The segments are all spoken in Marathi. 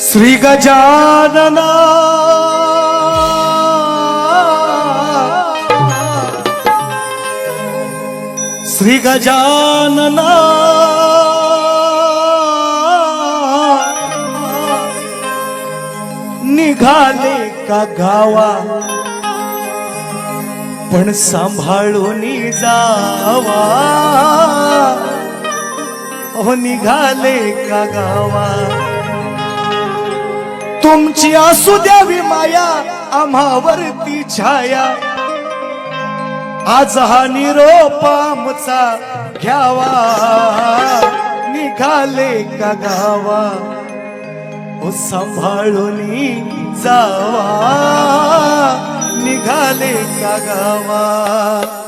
श्री गजानना श्री गजानना निघाले का गावा? पण सांभाळून जावा. हो निघाले का गावा? तुमची असू द्यावी माया आम्हावरती छाया. आज हा निरोप आमचा घ्यावा. निघाले का गावा? ओ सांभाळून जावा. निघाले का गावा?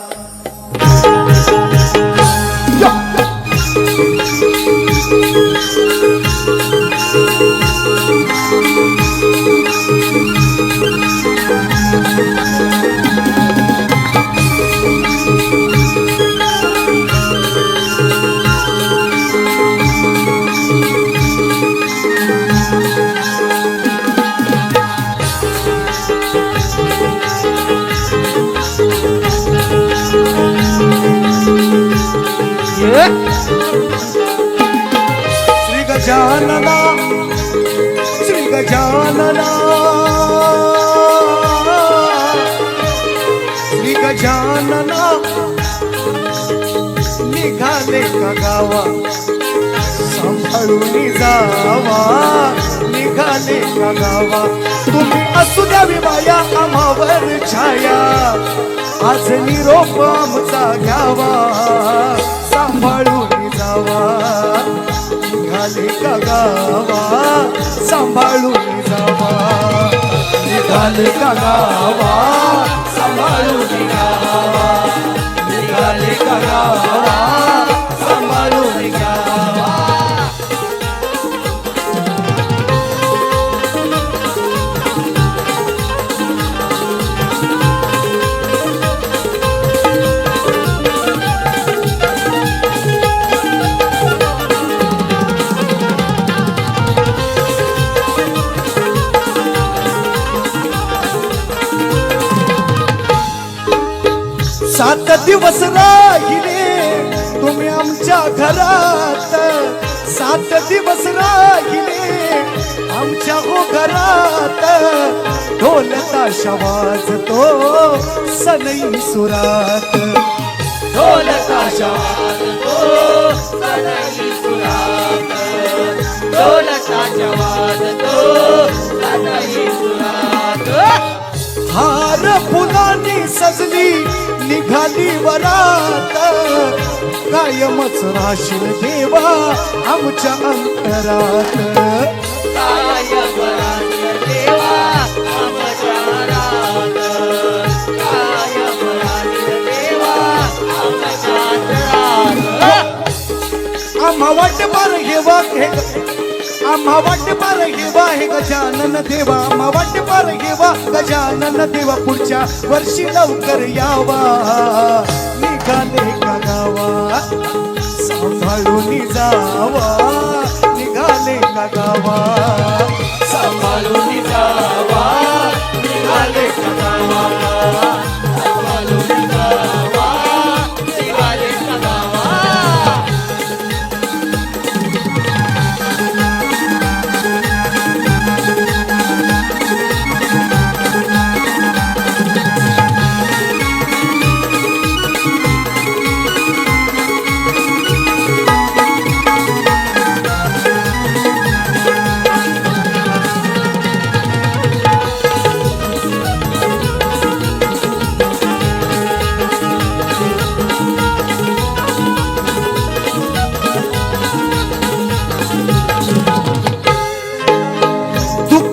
गजानना श्री गजानना श्री गजानना निघाले का गावा? सांभाळून जावा निघाले का गावा? तुम्ही असू द्यावी माया आम्हावर छाया। आज निरोप आमचा घ्यावा सांभाळून जावा। निघाले का गावा सांभाळून जावा. निघाले का गावा सांभाळून गावा निघाले का गावा सात दिवस राहिले तुम्ही आमच्या घरात. सात दिवस राहिले आमच्या हो घरात. ढोल ताशा वाजतो सनई सुरात. ढोल ताशा वाजतो सनई सुरात. ढोलकाच्या वाजतो फुलांनी सजली निघाली वरात. कायमच राशील देवा आमच्या अंतरात. काय परांत देवा आमच्या आमच्या आम्हा वाट घेवा घेवा. हे वाट पार घेवा हे गजानन देवा. आम्हा वाट पार घेवा गजानन देवा. पुढच्या वर्षी लवकर यावा. निघाले का गावा सांभाळून जावा.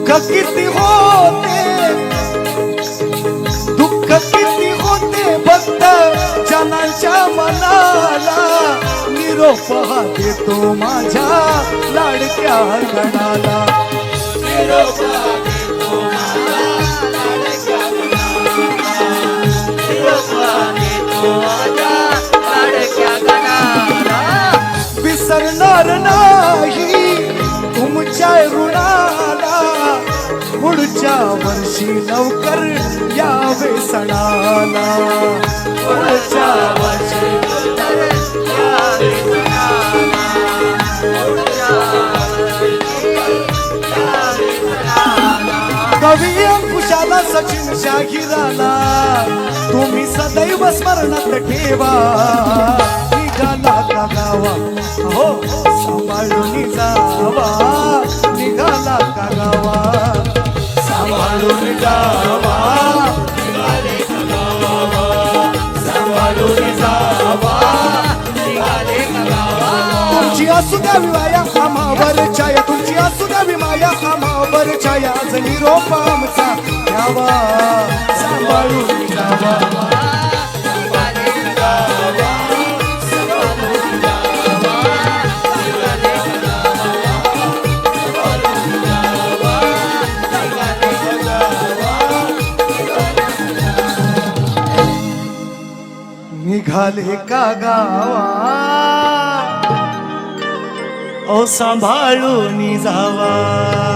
दुःख किती होते? दुःख किती होते भक्त जनांच्या मनाला? निरोप हा देतो माझ्या लाडक्या गणाला. निरोप पुढच्या वर्षी लवकर यावे सणाला. पुढच्या वर्षी कवी अंकुशाला सचिन शाहिराला तुम्ही सदैव स्मरणात ठेवा. निघाला का गावा हो सांभाळून जावा. निघाला का गावा. जावा निघाले गावा? सांभाळून जावा. निघाले गावा? तुमची असू द्यावी माया आम्हावर छाया तुमची असू द्यावी माया आम्हावर छाया आज निरोप आमचा घ्यावा सांभाळून जावा निघाले का गावा ओ सांभाळून जावा.